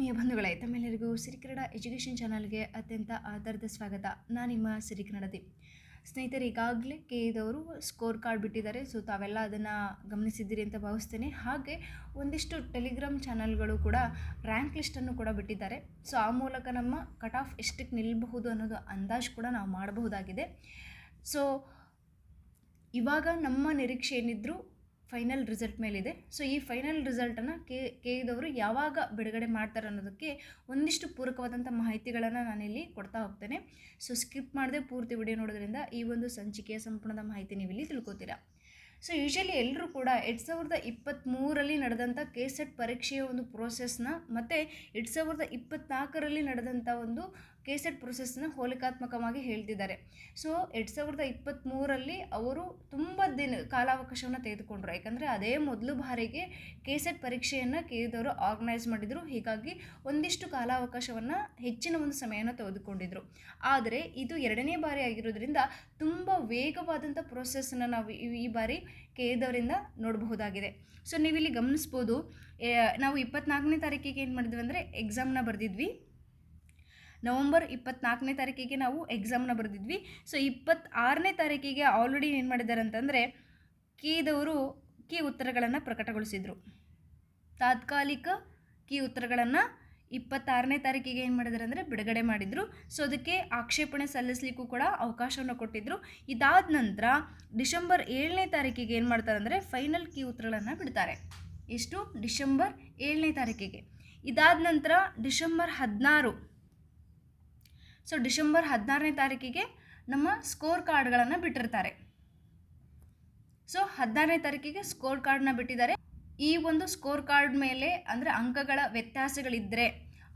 ಎಲ್ಲರಿಗೂ ಸಿರಿಕನ್ನಡ ಎಜುಕೇಷನ್ ಚಾನಲ್ಗೆ ಅತ್ಯಂತ ಆಧಾರದ ಸ್ವಾಗತ. ನಾನು ನಿಮ್ಮ ಸಿರಿಕನ್ನಡದಿ ಸ್ನೇಹಿತರೆ, ಈಗಾಗಲೇ ಕೆ ಇದವರು ಸ್ಕೋರ್ ಕಾರ್ಡ್ ಬಿಟ್ಟಿದ್ದಾರೆ, ಸೊ ತಾವೆಲ್ಲ ಅದನ್ನು ಗಮನಿಸಿದ್ದೀರಿ ಅಂತ ಭಾವಿಸ್ತೇನೆ. ಹಾಗೆ ಒಂದಿಷ್ಟು ಟೆಲಿಗ್ರಾಮ್ ಚಾನಲ್ಗಳು ಕೂಡ ರ್ಯಾಂಕ್ ಲಿಸ್ಟನ್ನು ಕೂಡ ಬಿಟ್ಟಿದ್ದಾರೆ. ಸೊ ಆ ಮೂಲಕ ನಮ್ಮ ಕಟ್ ಆಫ್ ಎಷ್ಟಕ್ಕೆ ನಿಲ್ಲಬಹುದು ಅನ್ನೋದು ಅಂದಾಜು ಕೂಡ ನಾವು ಮಾಡಬಹುದಾಗಿದೆ. ಸೊ ಇವಾಗ ನಮ್ಮ ನಿರೀಕ್ಷೆ ಏನಿದ್ರು ಫೈನಲ್ ರಿಸಲ್ಟ್ ಮೇಲಿದೆ. ಸೊ ಈ ಫೈನಲ್ ರಿಸಲ್ಟನ್ನು ಕೆ ಕೆ ಇದವರು ಯಾವಾಗ ಬಿಡುಗಡೆ ಮಾಡ್ತಾರೆ ಅನ್ನೋದಕ್ಕೆ ಒಂದಿಷ್ಟು ಪೂರಕವಾದಂಥ ಮಾಹಿತಿಗಳನ್ನು ನಾನಿಲ್ಲಿ ಕೊಡ್ತಾ ಹೋಗ್ತೇನೆ. ಸೊ ಸ್ಕಿಪ್ ಮಾಡದೆ ಪೂರ್ತಿ ವಿಡಿಯೋ ನೋಡೋದ್ರಿಂದ ಈ ಒಂದು ಸಂಚಿಕೆಯ ಸಂಪೂರ್ಣದ ಮಾಹಿತಿ ನೀವು ಇಲ್ಲಿ ತಿಳ್ಕೊತೀರಾ. ಸೊ ಯೂಶಲಿ ಎಲ್ಲರೂ ಕೂಡ ಎರಡು ಸಾವಿರದ ಇಪ್ಪತ್ತ್ಮೂರಲ್ಲಿ ನಡೆದಂಥ ಕೆ ಸೆಟ್ ಪರೀಕ್ಷೆಯ ಒಂದು ಪ್ರೋಸೆಸ್ನ ಮತ್ತು ಎರಡು ಸಾವಿರದ ಇಪ್ಪತ್ತ್ನಾಲ್ಕರಲ್ಲಿ ನಡೆದಂಥ ಒಂದು ಕೆ ಸೆಟ್ ಪ್ರೊಸೆಸ್ನ ಹೋಲಿಕಾತ್ಮಕವಾಗಿ ಹೇಳ್ತಿದ್ದಾರೆ. ಸೊ, ಎರಡು ಸಾವಿರದ ಇಪ್ಪತ್ತ್ಮೂರಲ್ಲಿ ಅವರು ತುಂಬ ದಿನ ಕಾಲಾವಕಾಶವನ್ನು ತೆಗೆದುಕೊಂಡರು. ಯಾಕಂದರೆ ಅದೇ ಮೊದಲು ಬಾರಿಗೆ ಕೆ ಸೆಟ್ ಪರೀಕ್ಷೆಯನ್ನು ಕೇಳಿದವರು ಆರ್ಗನೈಸ್ ಮಾಡಿದರು. ಹೀಗಾಗಿ ಒಂದಿಷ್ಟು ಕಾಲಾವಕಾಶವನ್ನು ಹೆಚ್ಚಿನ ಒಂದು ಸಮಯವನ್ನು ತೆಗೆದುಕೊಂಡಿದ್ರು. ಆದರೆ ಇದು ಎರಡನೇ ಬಾರಿ ಆಗಿರೋದ್ರಿಂದ ತುಂಬ ವೇಗವಾದಂಥ ಪ್ರೊಸೆಸ್ನ ನಾವು ಈ- ಬಾರಿ ಕೇಳಿದವರಿಂದ ನೋಡಬಹುದಾಗಿದೆ. ಸೊ, ನೀವಿಲ್ಲಿ ಗಮನಿಸ್ಬೋದು ನಾವು ಇಪ್ಪತ್ನಾಲ್ಕನೇ ತಾರೀಕಿಗೆ ಏನು ಮಾಡಿದ್ವಿ ಅಂದರೆ ಎಕ್ಸಾಮ್ನ ಬರೆದಿದ್ವಿ. ನವಂಬರ್ ಇಪ್ಪತ್ನಾಲ್ಕನೇ ತಾರೀಕಿಗೆ ನಾವು ಎಕ್ಸಾಮ್ನ ಬರೆದಿದ್ವಿ. ಸೊ ಇಪ್ಪತ್ತಾರನೇ ತಾರೀಕಿಗೆ ಆಲ್ರೆಡಿ ಏನು ಮಾಡಿದ್ದಾರೆ ಅಂತಂದರೆ ಕೀದವರು ಕೀ ಉತ್ತರಗಳನ್ನು ಪ್ರಕಟಗೊಳಿಸಿದರು. ತಾತ್ಕಾಲಿಕ ಕೀ ಉತ್ತರಗಳನ್ನು ಇಪ್ಪತ್ತಾರನೇ ತಾರೀಕಿಗೆ ಏನು ಮಾಡಿದ್ದಾರೆ ಅಂದರೆ ಬಿಡುಗಡೆ ಮಾಡಿದರು. ಸೊ ಅದಕ್ಕೆ ಆಕ್ಷೇಪಣೆ ಸಲ್ಲಿಸಲಿಕ್ಕೂ ಕೂಡ ಅವಕಾಶವನ್ನು ಕೊಟ್ಟಿದ್ದರು ಇದಾದ ನಂತರ ಡಿಸೆಂಬರ್ ಏಳನೇ ತಾರೀಕಿಗೆ ಏನು ಮಾಡ್ತಾರೆ ಅಂದರೆ ಫೈನಲ್ ಕೀ ಉತ್ತರಗಳನ್ನು ಬಿಡ್ತಾರೆ. ಎಷ್ಟು? ಡಿಸೆಂಬರ್ ಏಳನೇ ತಾರೀಕಿಗೆ. ಇದಾದ ನಂತರ ಡಿಸೆಂಬರ್ ಹದಿನಾರು ಸೊ ಡಿಸೆಂಬರ್ ಹದಿನಾರನೇ ತಾರೀಕಿಗೆ ನಮ್ಮ ಸ್ಕೋರ್ ಕಾರ್ಡ್ಗಳನ್ನು ಬಿಟ್ಟಿರ್ತಾರೆ. ಸೊ ಹದಿನಾರನೇ ತಾರೀಕಿಗೆ ಸ್ಕೋರ್ ಕಾರ್ಡ್ನ ಬಿಟ್ಟಿದ್ದಾರೆ. ಈ ಒಂದು ಸ್ಕೋರ್ ಕಾರ್ಡ್ ಮೇಲೆ ಅಂದರೆ ಅಂಕಗಳ ವ್ಯತ್ಯಾಸಗಳಿದ್ದರೆ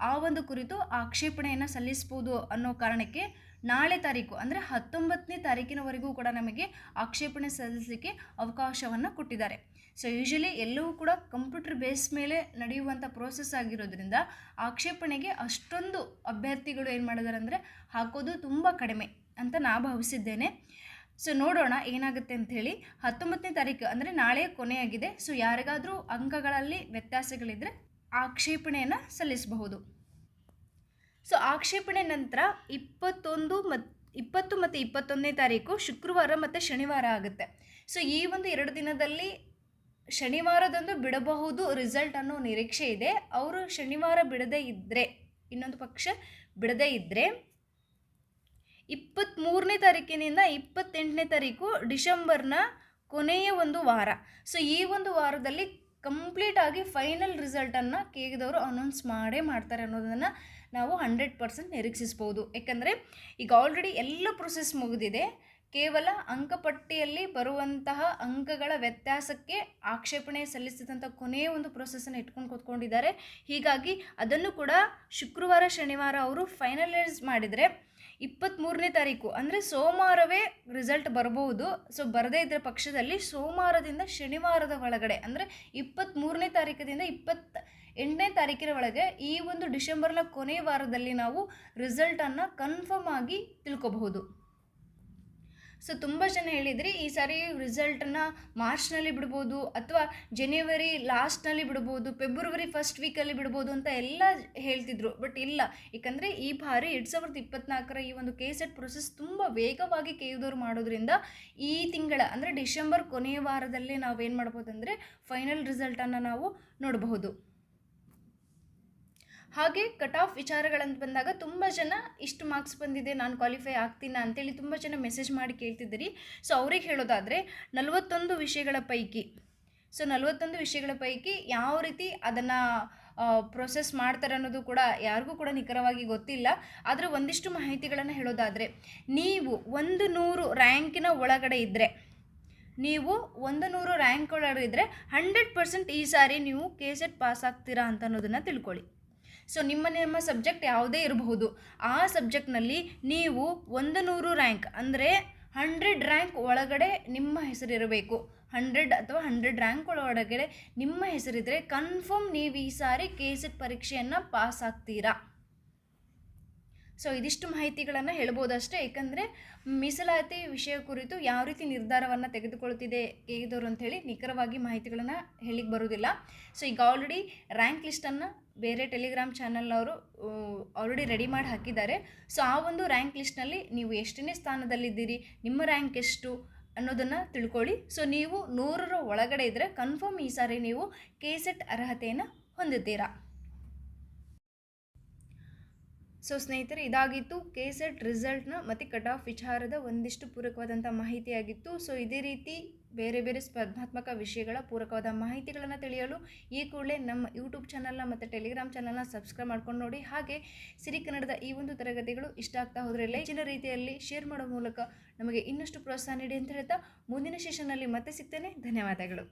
ಆ ಒಂದು ಕುರಿತು ಆಕ್ಷೇಪಣೆಯನ್ನು ಸಲ್ಲಿಸ್ಬೋದು ಅನ್ನೋ ಕಾರಣಕ್ಕೆ ನಾಳೆ ತಾರೀಕು, ಅಂದರೆ ಹತ್ತೊಂಬತ್ತನೇ ತಾರೀಕಿನವರೆಗೂ ಕೂಡ ನಮಗೆ ಆಕ್ಷೇಪಣೆ ಸಲ್ಲಿಸಲಿಕ್ಕೆ ಅವಕಾಶವನ್ನು ಕೊಟ್ಟಿದ್ದಾರೆ. ಸೊ ಯೂಶಲಿ ಎಲ್ಲವೂ ಕೂಡ ಕಂಪ್ಯೂಟರ್ ಬೇಸ್ ಮೇಲೆ ನಡೆಯುವಂಥ ಪ್ರೋಸೆಸ್ ಆಗಿರೋದ್ರಿಂದ ಆಕ್ಷೇಪಣೆಗೆ ಅಷ್ಟೊಂದು ಅಭ್ಯರ್ಥಿಗಳು ಏನು ಮಾಡಿದ್ದಾರೆ ಅಂದರೆ ಹಾಕೋದು ತುಂಬ ಕಡಿಮೆ ಅಂತ ನಾ ಭಾವಿಸಿದ್ದೇನೆ. ಸೊ ನೋಡೋಣ ಏನಾಗುತ್ತೆ ಅಂತ ಹೇಳಿ, ಹತ್ತೊಂಬತ್ತನೇ ತಾರೀಕು ಅಂದರೆ ನಾಳೆ ಕೊನೆಯಾಗಿದೆ. ಸೊ ಯಾರಿಗಾದರೂ ಅಂಕಗಳಲ್ಲಿ ವ್ಯತ್ಯಾಸಗಳಿದ್ದರೆ ಆಕ್ಷೇಪಣೆಯನ್ನು ಸಲ್ಲಿಸಬಹುದು. ಸೊ ಆಕ್ಷೇಪಣೆ ನಂತರ ಇಪ್ಪತ್ತೊಂದು ಮತ್ತು ಇಪ್ಪತ್ತು ಮತ್ತು ಇಪ್ಪತ್ತೊಂದನೇ ತಾರೀಕು ಶುಕ್ರವಾರ ಮತ್ತು ಶನಿವಾರ ಆಗುತ್ತೆ. ಸೊ ಈ ಒಂದು ಎರಡು ದಿನದಲ್ಲಿ ಶನಿವಾರದಂದು ಬಿಡಬಹುದು ರಿಸಲ್ಟ್ ಅನ್ನೋ ನಿರೀಕ್ಷೆ ಇದೆ. ಅವರು ಶನಿವಾರ ಬಿಡದೇ ಇದ್ದರೆ ಇನ್ನೊಂದು ಪಕ್ಷ ಬಿಡದೇ ಇದ್ದರೆ ಇಪ್ಪತ್ತ್ಮೂರನೇ ತಾರೀಕಿನಿಂದ ಇಪ್ಪತ್ತೆಂಟನೇ ತಾರೀಕು ಡಿಸೆಂಬರ್ನ ಕೊನೆಯ ಒಂದು ವಾರ. ಸೊ ಈ ಒಂದು ವಾರದಲ್ಲಿ ಕಂಪ್ಲೀಟ್ ಆಗಿ ಫೈನಲ್ ರಿಸಲ್ಟನ್ನು ಕೇಗಿದವರು ಅನೌನ್ಸ್ ಮಾಡೇ ಮಾಡ್ತಾರೆ ಅನ್ನೋದನ್ನು ನಾವು ಹಂಡ್ರೆಡ್ ಪರ್ಸೆಂಟ್ ನಿರೀಕ್ಷಿಸ್ಬೋದು. ಯಾಕಂದರೆ ಈಗ ಆಲ್ರೆಡಿ ಎಲ್ಲ ಪ್ರೊಸೆಸ್ ಮುಗಿದಿದೆ. ಕೇವಲ ಅಂಕಪಟ್ಟಿಯಲ್ಲಿ ಬರುವಂತಹ ಅಂಕಗಳ ವ್ಯತ್ಯಾಸಕ್ಕೆ ಆಕ್ಷೇಪಣೆ ಸಲ್ಲಿಸಿದಂಥ ಕೊನೆಯ ಒಂದು ಪ್ರೊಸೆಸನ್ನು ಇಟ್ಕೊಂಡು ಕೂತ್ಕೊಂಡಿದ್ದಾರೆ. ಹೀಗಾಗಿ ಅದನ್ನು ಕೂಡ ಶುಕ್ರವಾರ, ಶನಿವಾರ ಅವರು ಫೈನಲೈಸ್ ಮಾಡಿದರೆ ಇಪ್ಪತ್ತ್ಮೂರನೇ ತಾರೀಕು ಅಂದರೆ ಸೋಮವಾರವೇ ರಿಸಲ್ಟ್ ಬರಬಹುದು. ಸೊ ಬರದೇ ಇದ್ದರೆ ಪಕ್ಷದಲ್ಲಿ ಸೋಮವಾರದಿಂದ ಶನಿವಾರದ ಒಳಗಡೆ ಅಂದರೆ ಇಪ್ಪತ್ತ್ಮೂರನೇ ತಾರೀಕದಿಂದ ಇಪ್ಪತ್ತ ಎಂಟನೇ ತಾರೀಕಿನ ಒಳಗೆ ಈ ಒಂದು ಡಿಸೆಂಬರ್ನ ಕೊನೆಯ ವಾರದಲ್ಲಿ ನಾವು ರಿಸಲ್ಟನ್ನು ಕನ್ಫರ್ಮ್ ಆಗಿ ತಿಳ್ಕೊಬಹುದು. ಸೊ ತುಂಬ ಜನ ಹೇಳಿದ್ರಿ ಈ ಸಾರಿ ರಿಸಲ್ಟನ್ನು ಮಾರ್ಚ್ನಲ್ಲಿ ಬಿಡ್ಬೋದು ಅಥವಾ ಜನವರಿ ಲಾಸ್ಟ್ನಲ್ಲಿ ಬಿಡ್ಬೋದು, ಫೆಬ್ರವರಿ ಫಸ್ಟ್ ವೀಕಲ್ಲಿ ಬಿಡ್ಬೋದು ಅಂತ ಎಲ್ಲ ಹೇಳ್ತಿದ್ರು. ಬಟ್ ಇಲ್ಲ. ಏಕೆಂದರೆ ಈ ಬಾರಿ ಎರಡು ಸಾವಿರದ ಇಪ್ಪತ್ನಾಲ್ಕರ ಈ ಒಂದು ಕೆ ಸೆಟ್ ಪ್ರೊಸೆಸ್ ತುಂಬ ವೇಗವಾಗಿ ಕೇಳಿದವರು ಮಾಡೋದ್ರಿಂದ ಈ ತಿಂಗಳ ಅಂದರೆ ಡಿಸೆಂಬರ್ ಕೊನೆಯ ವಾರದಲ್ಲೇ ನಾವೇನು ಮಾಡ್ಬೋದು ಅಂದರೆ ಫೈನಲ್ ರಿಸಲ್ಟನ್ನು ನಾವು ನೋಡಬಹುದು. ಹಾಗೆ ಕಟ್ ಆಫ್ ವಿಚಾರಗಳಂತ ಬಂದಾಗ ತುಂಬ ಜನ ಇಷ್ಟು ಮಾರ್ಕ್ಸ್ ಬಂದಿದೆ, ನಾನು ಕ್ವಾಲಿಫೈ ಆಗ್ತೀನ ಅಂತೇಳಿ ತುಂಬ ಜನ ಮೆಸೇಜ್ ಮಾಡಿ ಕೇಳ್ತಿದ್ದೀರಿ. ಸೊ ಅವ್ರಿಗೆ ಹೇಳೋದಾದರೆ ನಲವತ್ತೊಂದು ವಿಷಯಗಳ ಪೈಕಿ ಸೊ ನಲವತ್ತೊಂದು ವಿಷಯಗಳ ಪೈಕಿ ಯಾವ ರೀತಿ ಅದನ್ನು ಪ್ರೊಸೆಸ್ ಮಾಡ್ತಾರೆ ಅನ್ನೋದು ಕೂಡ ಯಾರಿಗೂ ಕೂಡ ನಿಖರವಾಗಿ ಗೊತ್ತಿಲ್ಲ. ಆದರೆ ಒಂದಿಷ್ಟು ಮಾಹಿತಿಗಳನ್ನು ಹೇಳೋದಾದರೆ, ನೀವು ಒಂದು ನೂರು ರ್ಯಾಂಕಿನ ಒಳಗಡೆ ಇದ್ದರೆ ನೀವು ಒಂದು ನೂರು ರ್ಯಾಂಕ್ ಒಳಗಡೆ ಇದ್ದರೆ ಹಂಡ್ರೆಡ್ ಪರ್ಸೆಂಟ್ ಈ ಸಾರಿ ನೀವು ಕೆ ಸೆಟ್ ಪಾಸ್ ಆಗ್ತೀರಾ ಅಂತ ಅನ್ನೋದನ್ನು ತಿಳ್ಕೊಳ್ಳಿ. ಸೊ ನಿಮ್ಮ ನಿಮ್ಮ ಸಬ್ಜೆಕ್ಟ್ ಯಾವುದೇ ಇರಬಹುದು. ಆ ಸಬ್ಜೆಕ್ಟ್ನಲ್ಲಿ ನೀವು ಒಂದು ನೂರು ರ್ಯಾಂಕ್ ಅಂದರೆ ಹಂಡ್ರೆಡ್ ರ್ಯಾಂಕ್ ಒಳಗಡೆ ನಿಮ್ಮ ಹೆಸರಿರಬೇಕು. ಹಂಡ್ರೆಡ್ ಅಥವಾ ಹಂಡ್ರೆಡ್ ರ್ಯಾಂಕ್ ಒಳಗಡೆ ನಿಮ್ಮ ಹೆಸರಿದ್ದರೆ ಕನ್ಫರ್ಮ್ ನೀವು ಈ ಸಾರಿ ಕೆ ಸೆಟ್ ಪರೀಕ್ಷೆಯನ್ನು ಪಾಸ್ ಆಗ್ತೀರಾ. ಸೊ ಇದಿಷ್ಟು ಮಾಹಿತಿಗಳನ್ನು ಹೇಳ್ಬೋದಷ್ಟೇ. ಏಕೆಂದರೆ ಮೀಸಲಾತಿ ವಿಷಯ ಕುರಿತು ಯಾವ ರೀತಿ ನಿರ್ಧಾರವನ್ನು ತೆಗೆದುಕೊಳ್ತಿದೆ ಹೇಗಿದವರು ಅಂಥೇಳಿ ನಿಖರವಾಗಿ ಮಾಹಿತಿಗಳನ್ನು ಹೇಳಿಕ್ಕೆ ಬರೋದಿಲ್ಲ. ಸೊ ಈಗ ಆಲ್ರೆಡಿ ರ್ಯಾಂಕ್ ಲಿಸ್ಟನ್ನು ಬೇರೆ ಟೆಲಿಗ್ರಾಮ್ ಚಾನಲ್ನವರು ಆಲ್ರೆಡಿ ರೆಡಿ ಮಾಡಿ ಹಾಕಿದ್ದಾರೆ. ಸೊ ಆ ಒಂದು ರ್ಯಾಂಕ್ ಲಿಸ್ಟ್ನಲ್ಲಿ ನೀವು ಎಷ್ಟನೇ ಸ್ಥಾನದಲ್ಲಿದ್ದೀರಿ, ನಿಮ್ಮ ರ್ಯಾಂಕ್ ಎಷ್ಟು ಅನ್ನೋದನ್ನು ತಿಳ್ಕೊಳ್ಳಿ. ಸೊ ನೀವು ನೂರರ ಒಳಗಡೆ ಇದ್ದರೆ ಕನ್ಫರ್ಮ್ ಈ ಸಾರಿ ನೀವು ಕೆ ಸೆಟ್ ಅರ್ಹತೆಯನ್ನು ಹೊಂದಿದ್ದೀರಾ. ಸೊ ಸ್ನೇಹಿತರೆ, ಇದಾಗಿತ್ತು ಕೆ ಸೆಟ್ ರಿಸಲ್ಟ್ನ ಮತ್ತು ಕಟ್ ಆಫ್ ವಿಚಾರದ ಒಂದಿಷ್ಟು ಪೂರಕವಾದಂಥ ಮಾಹಿತಿಯಾಗಿತ್ತು. ಸೊ ಇದೇ ರೀತಿ ಬೇರೆ ಬೇರೆ ಸ್ಪರ್ಧಾತ್ಮಕ ವಿಷಯಗಳ ಪೂರಕವಾದ ಮಾಹಿತಿಗಳನ್ನು ತಿಳಿಯಲು ಈ ಕೂಡಲೇ ನಮ್ಮ ಯೂಟ್ಯೂಬ್ ಚಾನಲ್ನ ಮತ್ತು ಟೆಲಿಗ್ರಾಮ್ ಚಾನಲ್ನ ಸಬ್ಸ್ಕ್ರೈಬ್ ಮಾಡ್ಕೊಂಡು ನೋಡಿ. ಹಾಗೆ ಸಿರಿ ಕನ್ನಡದ ಈ ಒಂದು ತರಗತಿಗಳು ಇಷ್ಟ ಆಗ್ತಾ ಹೋದರೆ ಹೆಚ್ಚಿನ ರೀತಿಯಲ್ಲಿ ಶೇರ್ ಮಾಡೋ ಮೂಲಕ ನಮಗೆ ಇನ್ನಷ್ಟು ಪ್ರೋತ್ಸಾಹ ನೀಡಿ ಅಂತ ಹೇಳ್ತಾ ಮುಂದಿನ ಸೆಷನ್ನಲ್ಲಿ ಮತ್ತೆ ಸಿಗ್ತೇನೆ. ಧನ್ಯವಾದಗಳು.